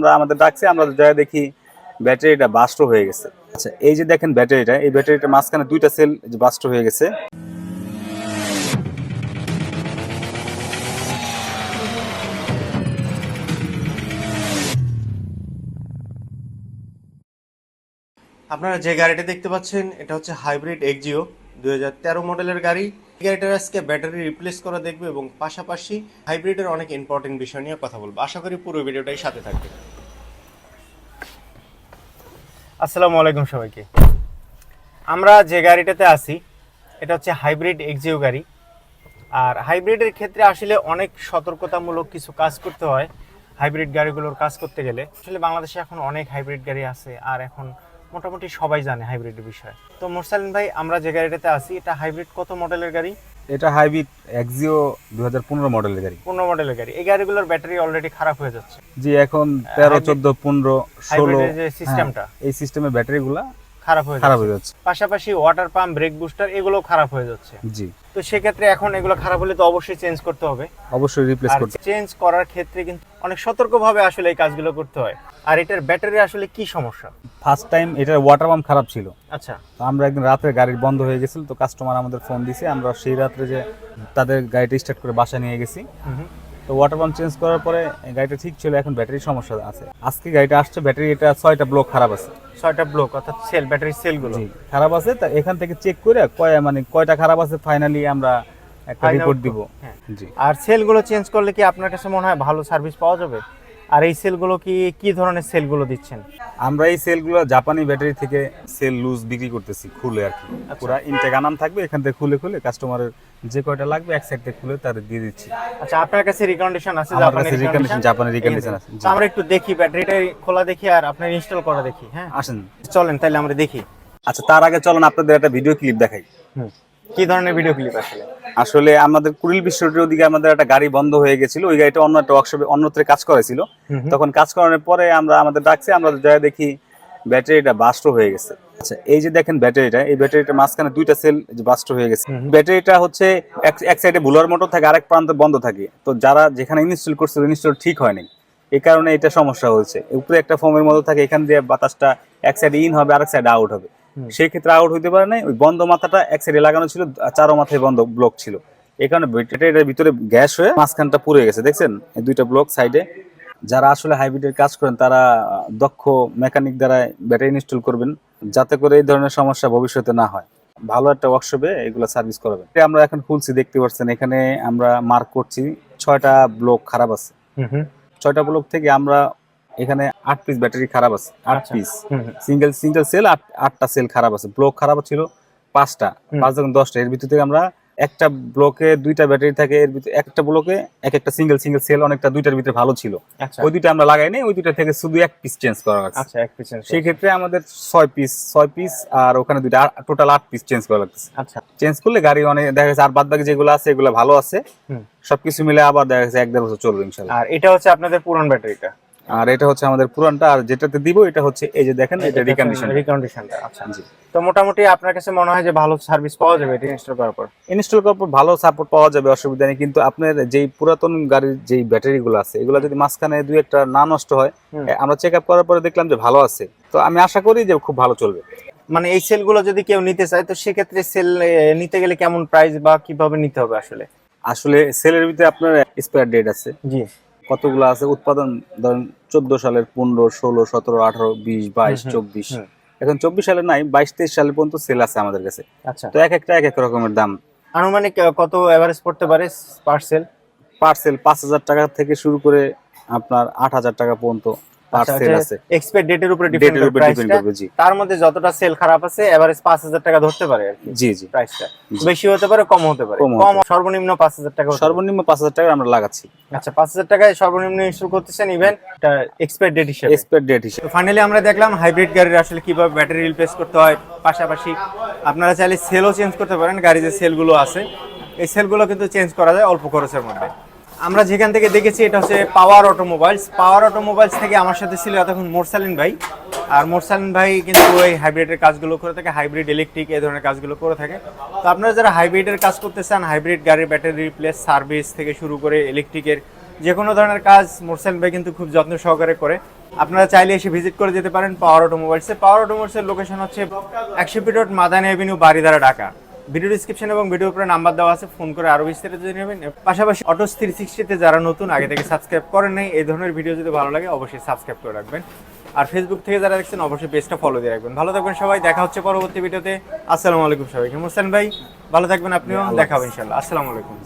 আমরা আমাদের ডাকছি, আমরা যা দেখি ব্যাটারিটা বাস্ট হয়ে গেছে। আচ্ছা এই যে দেখেন ব্যাটারিটা, এই ব্যাটারিটা মাঝখানে দুইটা সেল বাস্ট হয়ে গেছে। আপনারা যে গাড়িটা দেখতে পাচ্ছেন, এটা হচ্ছে হাইব্রিড এক্সিও দুই হাজার তেরো মডেলের গাড়ি। এই গাড়িটার আজকে ব্যাটারি রিপ্লেস করা দেখবে এবং পাশাপাশি হাইব্রিডের অনেক ইম্পর্টেন্ট বিষয় নিয়ে কথা বলব। আশা করি পুরো ভিডিওটাই সাথে থাকবে। আসসালামু আলাইকুম সবাইকে। আমরা যে গাড়িটাতে আছি, এটা হচ্ছে হাইব্রিড এক্সিও গাড়ি। আর হাইব্রিডের ক্ষেত্রে আসলে অনেক সতর্কতামূলক কিছু কাজ করতে হয় হাইব্রিড গাড়িগুলোর কাজ করতে গেলে। আসলে বাংলাদেশে এখন অনেক হাইব্রিড গাড়ি আছে আর এখন মোটামুটি সবাই জানে হাইব্রিডের বিষয়ে। তো মোরসালিন ভাই, আমরা যে গাড়িটাতে আছি, এটা হাইব্রিড কত মডেলের গাড়ি? এটা হাইব্রিড এক্সিও দু হাজার পনেরো মডেলের গাড়ি। পনেরো মডেলের গাড়ি। এই গাড়িগুলোর ব্যাটারি অলরেডি খারাপ হয়ে যাচ্ছে। জি এখন তেরো চোদ্দ পনেরো ষোলো সিস্টেমটা হ্যাঁ, এই সিস্টেমের ব্যাটারিগুলা খারাপ হয়ে খারাপ হয়ে যাচ্ছে। পাশাপাশি ওয়াটার পাম্প ব্রেক বুস্টার এগুলো খারাপ হয়ে যাচ্ছে। জি। তো সেক্ষেত্রে এখন এগুলো খারাপ হলে তো অবশ্যই চেঞ্জ করতে হবে। অবশ্যই রিপ্লেস করতে চেঞ্জ করার ক্ষেত্রে কিন্তু অনেক সতর্কভাবে আসলে এই কাজগুলো করতে হয়। আর এটার ব্যাটারি আসলে কি সমস্যা? ফার্স্ট টাইম এটার ওয়াটার পাম্প খারাপ ছিল। আচ্ছা। তো আমরা একদিন রাতে গাড়ি বন্ধ হয়ে গেছিল তো কাস্টমার আমাদের ফোন দিছে। আমরা সেই রাত্রে যে তাদের গাড়িটা স্টার্ট করে বাসা নিয়ে গেছি। তো ওয়াটার পাম্প চেঞ্জ করার পরে গাড়িটা ঠিক ছিল এখন ব্যাটারির সমস্যা আছে। আজকে গাড়িটা আসছে ব্যাটারি এটা ছয়টা ব্লক খারাপ আছে। ছয়টা ব্লক অর্থাৎ সেল ব্যাটারি সেলগুলো খারাপ আছে তা এখান থেকে চেক করে কয় মানে কয়টা খারাপ আছে ফাইনালি আমরা একটা রিপোর্ট দিব। হ্যাঁ। জি। আর সেলগুলো চেঞ্জ করলে কি আপনার কাছে মনে হয় ভালো সার্ভিস পাওয়া যাবে? আর এই সেলগুলো কি কি ধরনের সেলগুলো দিচ্ছেন? আমরা এই সেলগুলো জাপানি ব্যাটারি থেকে সেল লুজ বিক্রি করতেছি খুলে আর কি। পুরা ইনটেক আনাম থাকবে এখান থেকে খুলে খুলে কাস্টমারের যে কয়টা লাগবে এক সাইড থেকে খুলে তাদের দিয়ে দিচ্ছি। আচ্ছা আপনার কাছে রিকন্ডিশন আছে জাপানি রিকন্ডিশন জাপানি রিকন্ডিশন আছে। আমরা একটু দেখি ব্যাটারিটা খোলা দেখি আর আপনার ইনস্টল করা দেখি হ্যাঁ? আসেন। চলেন তাহলে আমরা দেখি। আচ্ছা তার আগে চলুন আপনাদের একটা ভিডিও ক্লিপ দেখাই। কি ধরনের ভিডিও ক্লিপ আসলে? আসলে আমাদের কুড়িল বিশ্বটির ওদিকে আমাদের একটা গাড়ি বন্ধ হয়ে গেছিল ওই গাড়িটা অন্য একটা ওয়ার্কশপে অন্যত্রে কাজ করেছিল তখন কাজ করানোর পরে আমরা আমাদের ডাকছি আমরা যা দেখি ব্যাটারিটা বাস্ট হয়ে গেছে। আচ্ছা এই যে দেখেন ব্যাটারিটা এই ব্যাটারিটা মাঝখানে দুইটা সেল বাস্ট হয়ে গেছে। ব্যাটারিটা হচ্ছে এক সাইডে বুলার মোটর থাকে আরেক প্রান্তে বন্ধ থাকে। তো যারা যেখানে ইনস্টল করছে ইনস্টল ঠিক হয়নি। এই কারণে এটা সমস্যা হয়েছে। উপরে একটা ফোমের মতো থাকে এখান দিয়ে বাতাসটা এক সাইডে ইন হবে আরেক সাইডে আউট হবে। সেই ক্ষেত্রে আউট হইতে পারে নাই। ওই বন্ধ মাথাটা এক সাইডে লাগানো ছিল চারো মাথায় বন্ধ ব্লক ছিল। এই কারণে ব্যাটারিটার ভিতরে গ্যাস হয়ে মাঝখানটা পুড়ে গেছে দেখছেন? এই দুইটা ব্লক সাইডে যারা আসলে হাইব্রিডের কাজ করেন তারা দক্ষ মেকানিক দ্বারা ব্যাটারি ইনস্টল করবেন যাতে করে এই ধরনের সমস্যা ভবিষ্যতে না হয়। ভালো একটা ওয়ার্কশপে এগুলো সার্ভিস করাবেন। আমরা এখন খুলছি দেখতে পাচ্ছেন এখানে আমরা মার্ক করছি ছয়টা ব্লক খারাপ আছে। ছয়টা ব্লক থেকে আমরা এখানে আট পিস ব্যাটারি খারাপ আছে আট আচ্ছা। পিস সিঙ্গেল সিঙ্গেল সেল আট আটটা সেল খারাপ আছে। ব্লক খারাপ ছিল পাঁচটা পাঁচ যখন দশটা এর ভিতর থেকে আমরা একটা ব্লকে দুইটা ব্যাটারি থাকে এর ভিতরে একটা ব্লকে এক একটা সিঙ্গেল সিঙ্গেল সেল অনেকটা দুইটার ভিতরে ভালো ছিল। আচ্ছা। ওই দুইটা আমরা লাগাই নাই ওই দুইটা থেকে শুধু এক পিস চেঞ্জ করা আছে আচ্ছা এক পিছনে সেই ক্ষেত্রে আমাদের ছয় পিস ছয় পিস আর ওখানে দুইটা টোটাল আট পিস চেঞ্জ করা লাগতেছে। আচ্ছা। চেঞ্জ করলে গাড়ি অনেক দেখা যাচ্ছে আর বাদ বাকি যেগুলো আছে এগুলো ভালো আছে। সবকিছু মিলে আবার দেখা যাচ্ছে এক দেড় বছর চলবে ইনশাল্লাহ। আর এটা হচ্ছে আপনাদের পুরান ব্যাটারিটা আর এটা হচ্ছে আমাদের পুরানটা আর যেটাতে দিব এটা হচ্ছে এই যে দেখেন এটা রিকন্ডিশন রিকন্ডিশনটা আচ্ছা। জি। তো মোটামুটি আপনার কাছে মনে হয় যে ভালো সার্ভিস পাওয়া যাবে এটা ইনস্টল করার পর? ইনস্টল করার পর ভালো সাপোর্ট পাওয়া যাবে অসুবিধা নেই। কিন্তু আপনার যেই পুরাতন গাড়ির যেই ব্যাটারিগুলো আছে এগুলো যদি মাঝখানে দুই একটা না নষ্ট হয় আমরা চেক আপ করার পরে দেখলাম যে ভালো আছে। তো আমি আশা করি যে খুব ভালো চলবে। মানে এই সেলগুলো যদি কেউ নিতে চায় তো সেক্ষেত্রে সেল নিতে গেলে কেমন প্রাইস বা কীভাবে নিতে হবে আসলে? আসলে সেলের ভিতরে আপনার এক্সপায়ার ডেট আছে। জি। কতগুলো আছে? উৎপাদন ধরেন চোদ্দ সালের পনেরো ষোলো সতেরো আঠারো বিশ বাইশ চব্বিশ। এখন চব্বিশ সালে নাই বাইশ তেইশ সালে পর্যন্ত সেল আছে আমাদের কাছে। আচ্ছা। তো এক একটা এক এক রকমের দাম। আনুমানিক কত এভারেজ পড়তে পারে পার্সেল পার্সেল পাঁচ হাজার টাকা থেকে শুরু করে আপনার আট হাজার টাকা পর্যন্ত। পার্সেল আছে। এক্সপায়ার ডেটের উপরে ডিপেন্ড ডেটের করে উপর ডিপেন্ড প্রাইসটা করবে জি। তার মধ্যে যতটা সেল খারাপ আছে এভারেজ পাঁচ হাজার টাকা ধরতে পারে আর জি জি। প্রাইসটা। বেশি হতে পারে কম হতে পারে। কম সর্বনিম্ন পাঁচ হাজার টাকা সর্বনিম্ন টাকা আমরা লাগাচ্ছি। আচ্ছা পাঁচ হাজার টাকায় সর্বনিম্ন ইনস্টল করতেছেন ইভেন এটা এক্সপায়ার ডেট হিসেবে। এক্সপায়ার ডেট হিসেবে। ফাইনালি আমরা দেখলাম হাইব্রিড গাড়ির আসলে কীভাবে ব্যাটারি রিপ্লেস করতে হয় পাশাপাশি আপনারা চাইলে সেলও চেঞ্জ করতে পারেন গাড়ি যে সেলগুলো আছে এই সেলগুলো কিন্তু চেঞ্জ করা যায় অল্প খরচের মধ্যে। আমরা যেখান থেকে দেখেছি, এটা হচ্ছে পাওয়ার অটোমোবাইলস পাওয়ার অটোমোবাইলস থেকে আমার সাথে ছিল এতক্ষণ মোরসালিন ভাই। আর মোরসালিন ভাই কিন্তু ওই হাইব্রিডের কাজগুলো করে থাকে হাইব্রিড ইলেকট্রিক এই ধরনের কাজগুলো করে থাকে। তো আপনারা যারা হাইব্রিডের কাজ করতে চান হাইব্রিড গাড়ির ব্যাটারি রিপ্লেস সার্ভিস থেকে শুরু করে ইলেকট্রিকের যে কোনো ধরনের কাজ মোরসালিন ভাই কিন্তু খুব যত্ন সহকারে করে। আপনারা চাইলে এসে ভিজিট করে যেতে পারেন পাওয়ার অটোমোবাইলসে পাওয়ার অটোমোবাইলসের লোকেশন হচ্ছে একশো road Madani avenue Baridhara Dhaka. Video description এবং ভিডিও উপরে নাম্বার দেওয়া আছে ফোন করে আরও বিস্তারিত জেনে নেবেন। পাশাপাশি অটো থ্রি সিক্সটিতে যারা নতুন আগে থেকে সাবস্ক্রাইব করেন নাই এই ধরনের ভিডিও যদি ভালো লাগে অবশ্যই সাবস্ক্রাইব করে রাখবেন। আর ফেসবুক থেকে যারা দেখছেন অবশ্যই পেজটা ফলো দিয়ে রাখবেন। ভালো থাকবেন সবাই দেখা হচ্ছে পরবর্তী ভিডিওতে আসসালামু আলাইকুম সবাইকে। মোসেন ভাই ভালো থাকবেন আপনিও দেখা হবে ইনশাল্লাহ আসসালামু আলাইকুম।